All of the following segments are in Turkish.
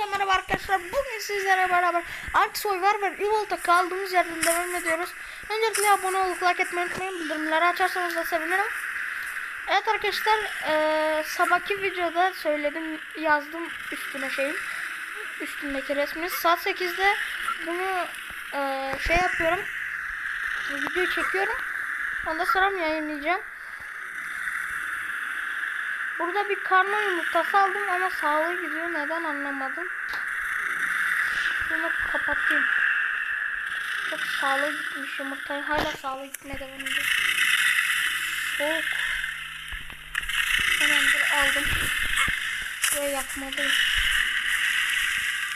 Hepinize merhaba arkadaşlar. Bugün sizlere beraber Antisoyver ve Evolt'a kaldığımız yerden devam ediyoruz. Öncelikle abone olup like etmeyi unutmayın. Bildirimleri açarsanız da sevinirim. Evet arkadaşlar eee sabahki videoda söyledim yazdım üstüne şeyin üstündeki resmini. Saat 8'de bunu eee, şey yapıyorum. Videoyu çekiyorum. Ondan sonra yayınlayacağım. Burada bir karnı yumurtası aldım ama sağlığı gidiyor. Neden anlamadım. Bunu kapatayım. Çok sağlığı gitmiş yumurtayı. Hala sağlığı gitmeye devam ediyor. Soğuk. Hemen dur aldım. Ve yakmalıyım.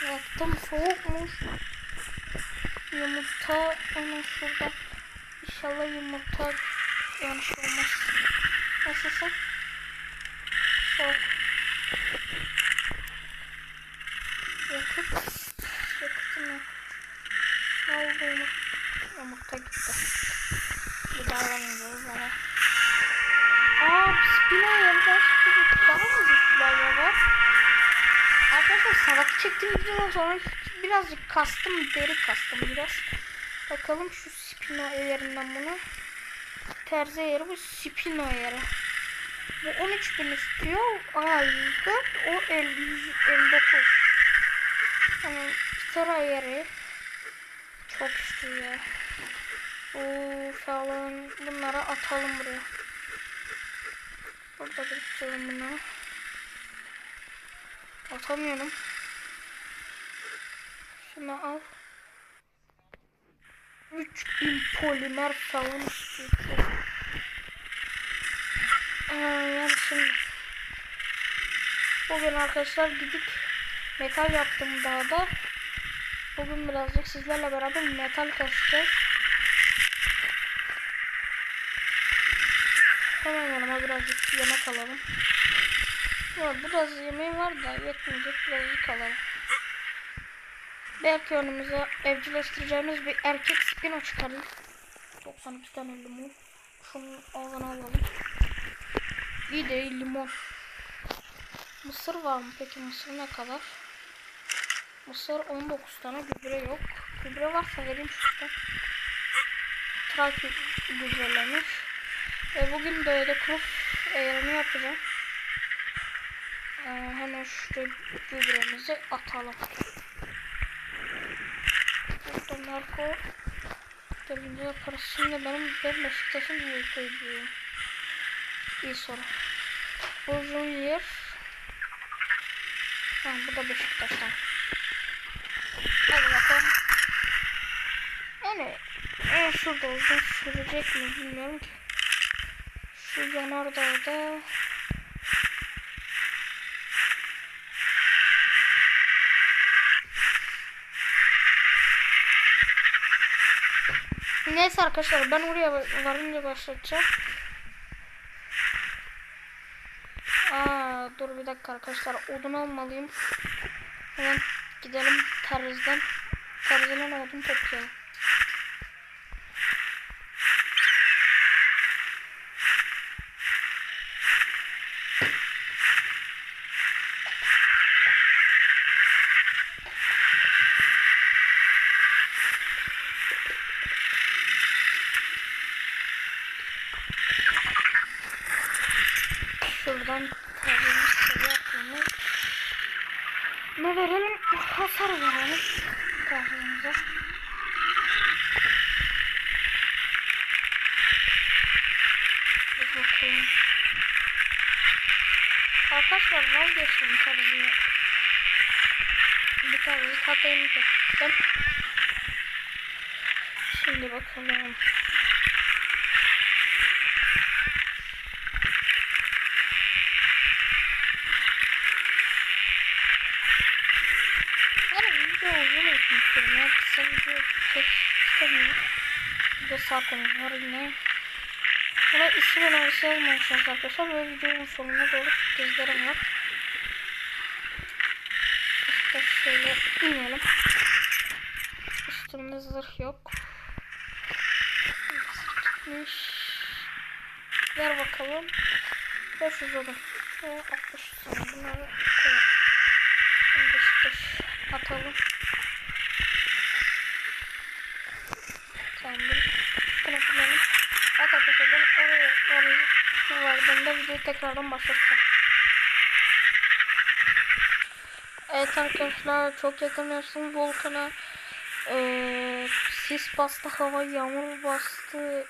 Yaktım soğukmuş. Yumurta hemen şurada. İnşallah yumurta yanlış olmaz. Nasılsın? Kastım. Deri kastım biraz. Bakalım şu spino yerinden bunu. Terzi yeri bu spino yeri. Bu 13 bin istiyor. Aa 104. O 50, 159. Yani tera yeri. Çok istiyor. Oo falan bunları atalım buraya. Burada biriktirelim bunları. Atamıyorum. Şunu al. 3000 polimer falan istiyor. Ee, yani şimdi bugün arkadaşlar gidip metal yaptım dağda. Bugün birazcık sizlerle beraber metal kasacağız. Hemen yanıma birazcık yemek alalım. Var, biraz yemeği var da yetmeyecek birazcık alalım. Belki önümüze evcilleştireceğimiz bir erkek spino çıkarır. 92 tane limon. Şunun ağzına alalım. İyi de limon. Mısır var mı peki mısır ne kadar? Mısır 19 tane gübre yok. Gübre varsa vereyim şuradan. Traki gübrelemiş. E bugün böyle kuru eğrimi yapacağım. E, hemen şu gübremizi atalım. Narko yaparız. Şimdi benim ben Beşiktaş'ın bir koyduğum. İyi soru. Uzun yer. Ha bu da Beşiktaş'tan. Hadi bakalım. Yani en şurada uzun sürecek mi bilmiyorum ki. Şu yanardağda Neyse arkadaşlar ben oraya varınca başlatacağım. Aa dur bir dakika arkadaşlar odun almalıyım. Hemen gidelim terzden. Terzden odun toplayalım. Şuradan tarzımız seviye yapalım. Ne verelim? Hasar verelim. Tarzımıza. Bir bakalım. Arkadaşlar vazgeçtim tarzıyı. Bir tarzı tatayını kestim. Şimdi bakalım. Yani video uzun olsun istiyorum. Ya kısa video pek istemiyorum. Bir de saatimiz var yine. Buna isim önerisi yazmamışsınız arkadaşlar. Böyle videonun sonuna doğru sürprizlerim var. Bilmiyorum. Üstümde zırh yok. Gitmiş. Ver bakalım. 500 olur. Ve 60 sonra bunları koyalım. Şimdi atalım. Kendim. Bunu kullanalım. At arkadaşlar ben oraya, oraya vardığımda videoyu tekrardan başlatacağım. Evet arkadaşlar çok yakınıyorsun volkana. Ee, sis bastı hava yağmur bastı.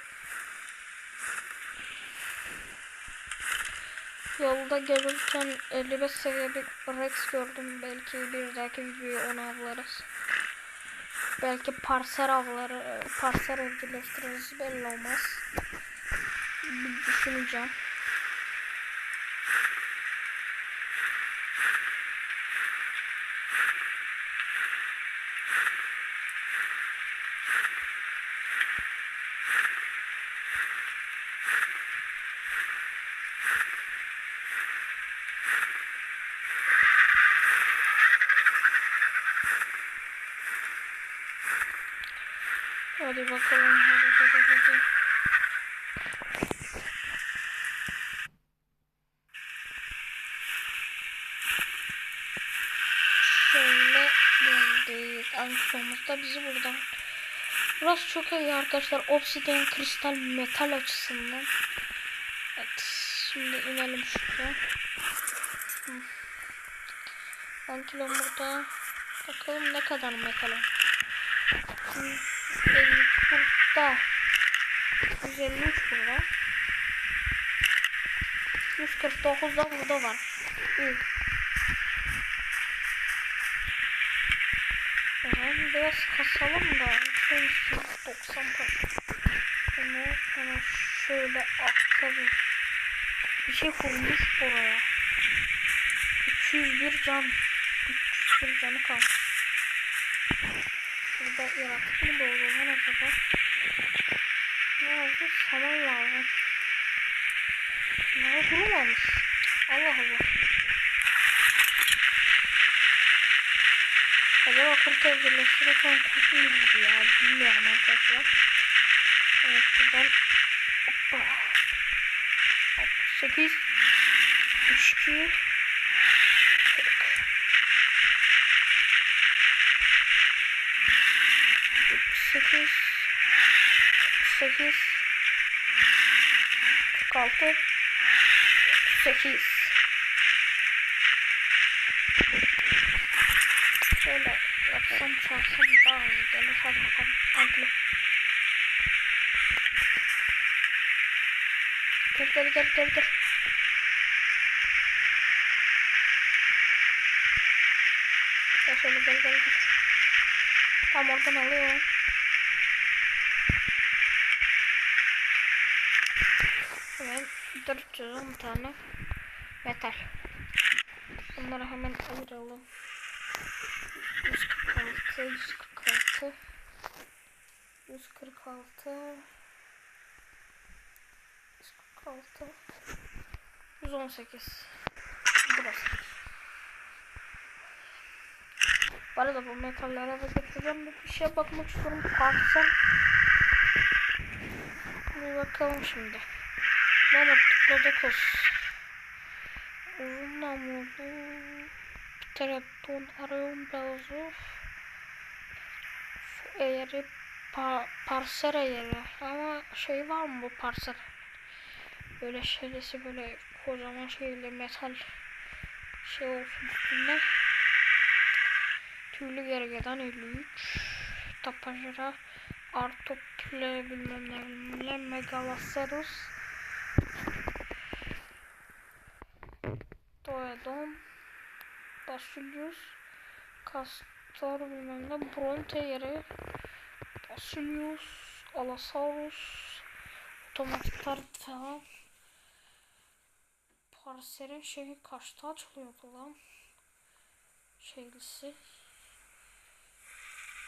Yolda gelirken 55 seviye bir Rex gördüm. Belki bir dahaki videoyu onu avlarız. Belki parser avları, parser evcilleştiririz belli olmaz. Bir düşüneceğim. Hadi bakalım hadi hadi hadi. Şöyle döndük. Anksiyonumuz da bizi buradan. Burası çok iyi arkadaşlar. Obsidian kristal metal açısından. Evet. Şimdi inelim şuraya. Kilom burada. Bakalım ne kadar metalim. 153 burada. 153 burada. 149 da burada var. İyi. Yani biraz kasalım da. Şöyle 90 para. Bunu hemen şöyle aktarayım. Bir şey kurmuş buraya. 201 can. 301 canı kalmış. Burada yaratık mı doğdu lan acaba? Ne oldu? Saman lazım. Allah Allah. Acaba kurt evcilleştirirken kurt mu gidiyor ya? Bilmiyorum arkadaşlar. Evet buradan hoppa. 8 32 40 8 8 46 8 Şöyle yapsam çarpsam daha hızlı gelir. Hadi bakalım. Ankle. Gel gel gel gel gel. Gel şöyle gel gel gel. Tam oradan alıyorum. Hemen 410 tane metal. Bunları hemen ayıralım. 146, 146, 146, 146, 118. Burası. Bu arada bu metallere de getireceğim. Bir şeye bakmak istiyorum. Parsel. Bir bakalım şimdi. Mehmet Tıkladıkos. Uzun namludu. Tereton arıyorum. Su eğeri pa parser eğeri. Ama şey var mı bu parser? Böyle şeylesi böyle kocaman şeyle metal şey olsun üstünde. Tüylü gergedan 53. Tapajara Artople bilmem ne bilmem ne Megaloceros Doedon Basilius Castor bilmem ne Bronte yeri Basilius Allosaurus Otomatikler falan. Parser'in şeyi kaçta açılıyordu lan? Şeylisi.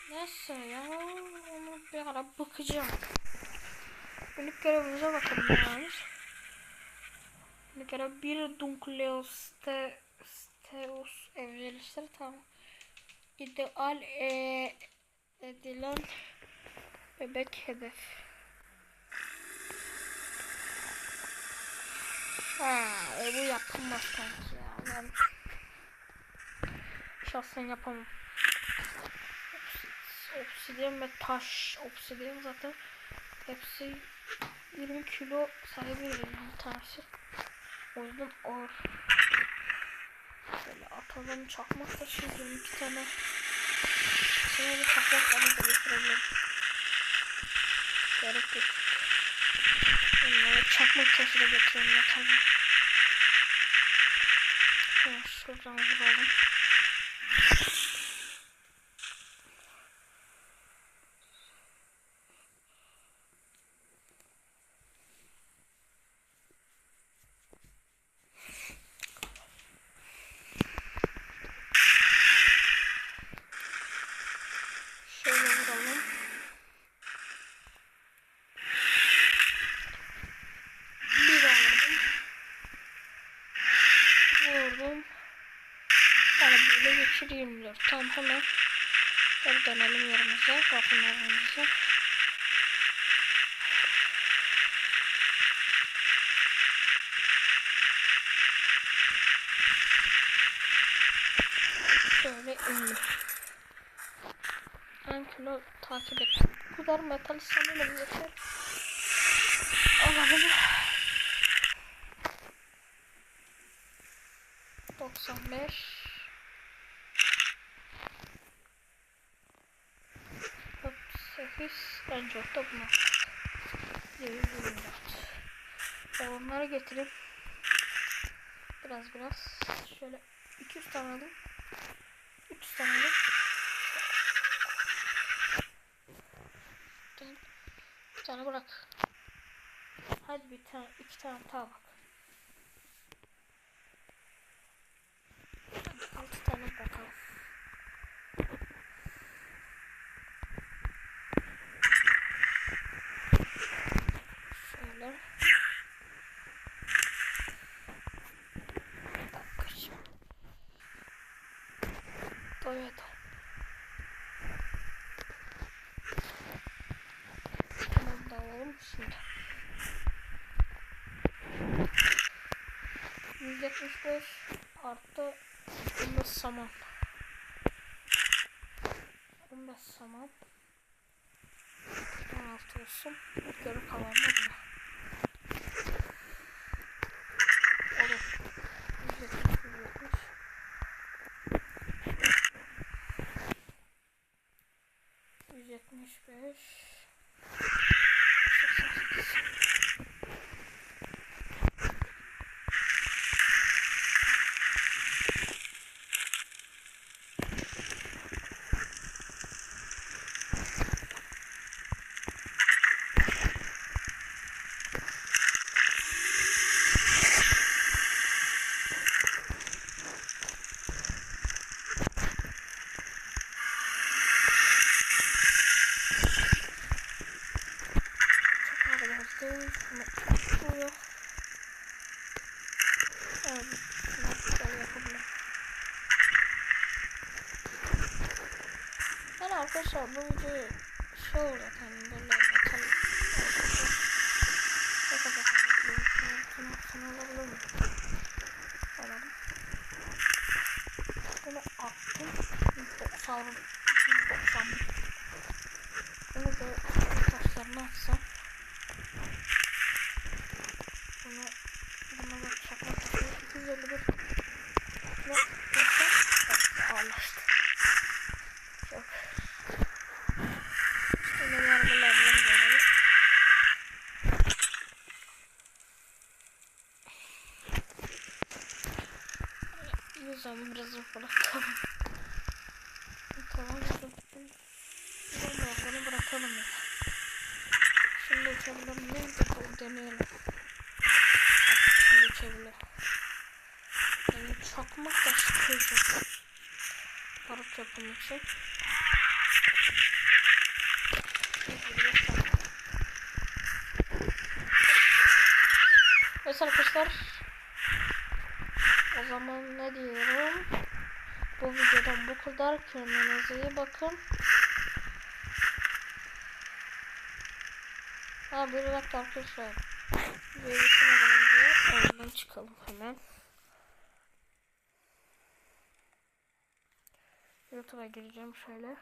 Neyse ya onu bir ara bakacağım. Günlük görevimize bakalım. Kere bir Dunkleus ste, Steus evlilikleri tamam. İdeal e, edilen bebek hedef. Ha, e, bu yapılmaz sanki ya. Ben şahsen yapamam obsidyen ve taş obsidyen zaten hepsi 20 kilo sayabilirim bir tanesi O yüzden ağır. Şöyle atalım çakmak taşıyalım iki tane. Şimdi bir çakmak bana da getirebilirim. Gerek yok. Bunları çakmak taşı da getirelim atalım. Şöyle şuradan vuralım. Şöyle vuralım. Bir daha vurdum. Vurdum. Yani geçir 24. Tam hemen geri dönelim yerimize. Bakın yerimize. Şöyle ünlü. Ben kilo takip et. Bu kadar metal sanırım yeter. Alalım. 95 bunu. 24 Onları getirip biraz biraz şöyle 200 tane alayım. 300 tane alayım. bir tane bırak. Hadi bir tane, iki tane daha bak. Hadi altı tane bakalım. Şöyle. Bir dakika şimdi. Doydu. Tamam da alalım şimdi. 175 artı 15 saman. 15 saman. 16 olsun. Geri kalan da buna. Olur. 170, 170. Yüz yetmiş beş. Seksen sekiz. Çok ağır yazdı. Şunu Evet. Şunu böyle yapabilirim. Yani arkadaşlar bu video şey olacak hani böyle metal Şaka şaka Şunu, şunu alabilir miyim? Alalım. Bunu attım. 190 190 Bunu da taşlarına atsam. Bunu buna da çakmak taşı 251 ve ağlaştı. Çok. İşte benim arabalardan dolayı. Yüzden biraz bırakalım. Tamam. Tamam. Bunu bırakalım. Şimdi uçabilir miyim? Bakalım deneyelim. Şimdi uçabiliyor. Yani çakmak da sıkılacak. Barut yapımı için. Evet arkadaşlar. Zaman ne diyorum? Bu videodan bu kadar. Kendinize iyi bakın. Ha bir dakika arkadaşlar. Bitirmeden önce çıkalım hemen. YouTube'a gireceğim şöyle.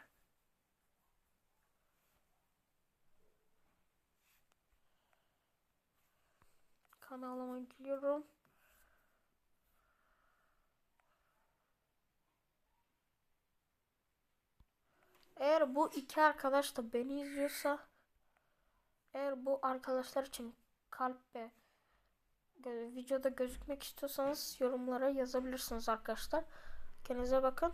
Kanalıma giriyorum. Eğer bu iki arkadaş da beni izliyorsa eğer bu arkadaşlar için kalp ve videoda gözükmek istiyorsanız yorumlara yazabilirsiniz arkadaşlar. Kendinize bakın.